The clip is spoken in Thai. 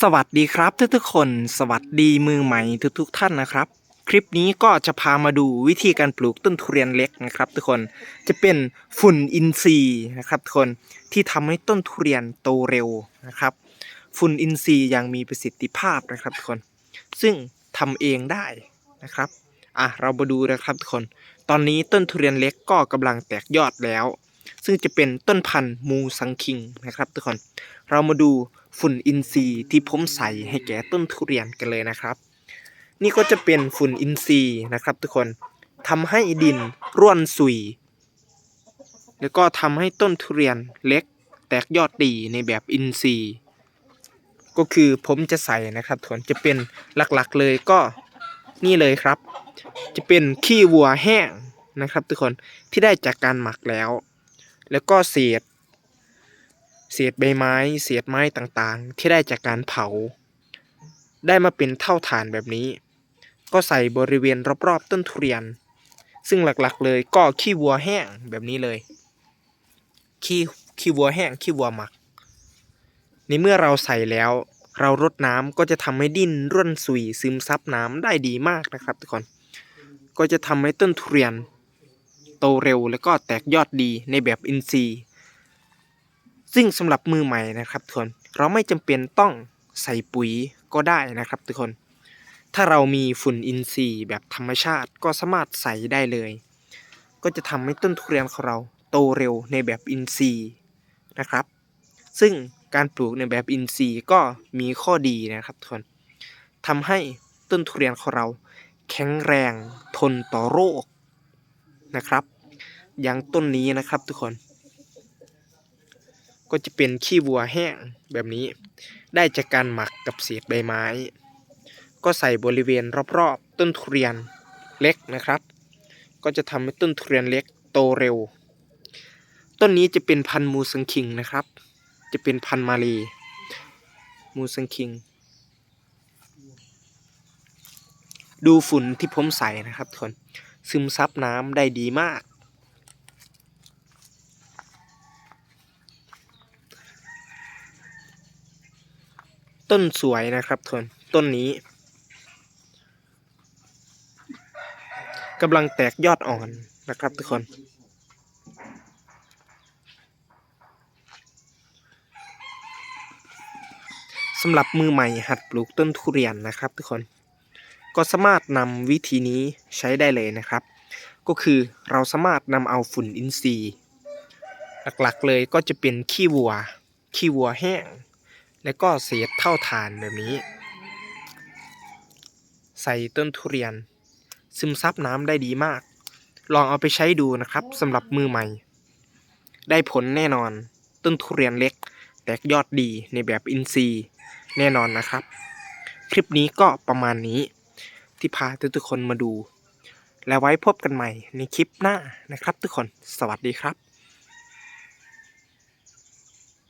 สวัสดีครับทุกๆคน สวัสดีมือใหม่ทุกๆท่านนะครับ คลิปนี้ก็จะพามาดูวิธีการปลูกต้นทุเรียนเล็กนะครับทุกคนจะเป็นฝุ่นอินทรีย์นะครับทุกคนที่ทำให้ต้นทุเรียนโตเร็วนะครับ ฝุ่นอินทรีย์ยังมีประสิทธิภาพนะครับทุกคน ซึ่งทำเองได้นะครับอะเรามาดูนะครับทุกคน ตอนนี้ต้นทุเรียนเล็กก็กำลังแตกยอดแล้ว ซึ่งจะเป็นต้นพันธุ์มูสังคิงนะครับทุกคน เรามาดู ฝุ่นอินทรีย์ที่ผมใส่ให้แก่ต้นทุเรียนกันเลยนะครับ นี่ก็จะเป็นฝุ่นอินทรีย์นะครับ ทุกคนทำให้ดินร่วนสุย แล้วก็ทำให้ต้นทุเรียนเล็ก แตกยอดดีในแบบอินทรีย์ ก็คือผมจะใส่นะครับทุกคนจะเป็นหลักๆเลยก็นี่เลยครับ จะเป็นขี้วัวแห้งนะครับ ทุกคนที่ได้จากการหมักแล้ว แล้วก็เศษ เศษใบไม้เศษไม้ต่างๆ ที่ได้จากการเผา ได้มาเป็นเท่าฐานแบบนี้ ก็ใส่บริเวณรอบๆต้นทุเรียน ซึ่งหลักๆเลยก็ขี้วัวแห้งแบบนี้เลย ขี้ขี้วัวแห้งขี้วัวหมัก ในเมื่อเราใส่แล้ว เรารดน้ำก็จะทำให้ดินร่วนสุยซึมซับน้ำได้ดีมากนะครับทุกคนก็จะทำให้ต้นทุเรียน โตเร็วแล้วก็แตกยอดดีในแบบอินทรีย์ ซึ่งสำหรับมือใหม่นะครับทุกคนเราไม่จำเป็นต้องใส่ปุ๋ยก็ได้นะครับทุกคน ถ้าเรามีฝุ่นอินทรีย์แบบธรรมชาติก็สามารถใส่ได้เลย ก็จะทำให้ต้นทุเรียนของเราโตเร็วในแบบอินทรีย์นะครับ ซึ่งการปลูกในแบบอินทรีย์ก็มีข้อดีนะครับทุกคนทำให้ต้นทุเรียนของเรา แข็งแรงทนต่อโรคนะครับ อย่างต้นนี้นะครับทุกคน ก็จะเป็นขี้วัวแห้งแบบนี้ ได้จากการหมักกับเศษใบไม้ ก็ใส่บริเวณรอบๆ ต้นทุเรียนเล็กนะครับ ก็จะทำให้ต้นทุเรียนเล็กโตเร็ว ต้นนี้จะเป็นพันธุ์มูสังคิงนะครับ จะเป็นพันธุ์มาลีมูสังคิง ดูฝุ่นที่ผมใส่นะครับทุกคนซึมซับน้ำได้ดีมาก ต้นสวยนะครับทุกคนต้นนี้กำลังแตกยอดอ่อนนะครับทุกคน สำหรับมือใหม่หัดปลูกต้นทุเรียนนะครับทุกคน ก็สามารถนำวิธีนี้ใช้ได้เลยนะครับ ก็คือเราสามารถนำเอาฝุ่นอินทรีย์ หลักๆเลยก็จะเป็นขี้วัว ขี้วัวแห้ง แล้วก็เศษเท่าฐานแบบนี้ ใส่ต้นทุเรียน ซึมซับน้ำได้ดีมาก ลองเอาไปใช้ดูนะครับสำหรับมือใหม่ ได้ผลแน่นอน ต้นทุเรียนเล็ก แตกยอดดีในแบบอินทรีย์แน่นอนนะครับ คลิปนี้ก็ประมาณนี้ ที่พาทุกๆคนมาดู แล้วไว้พบกันใหม่ในคลิปหน้านะครับทุกคน สวัสดีครับ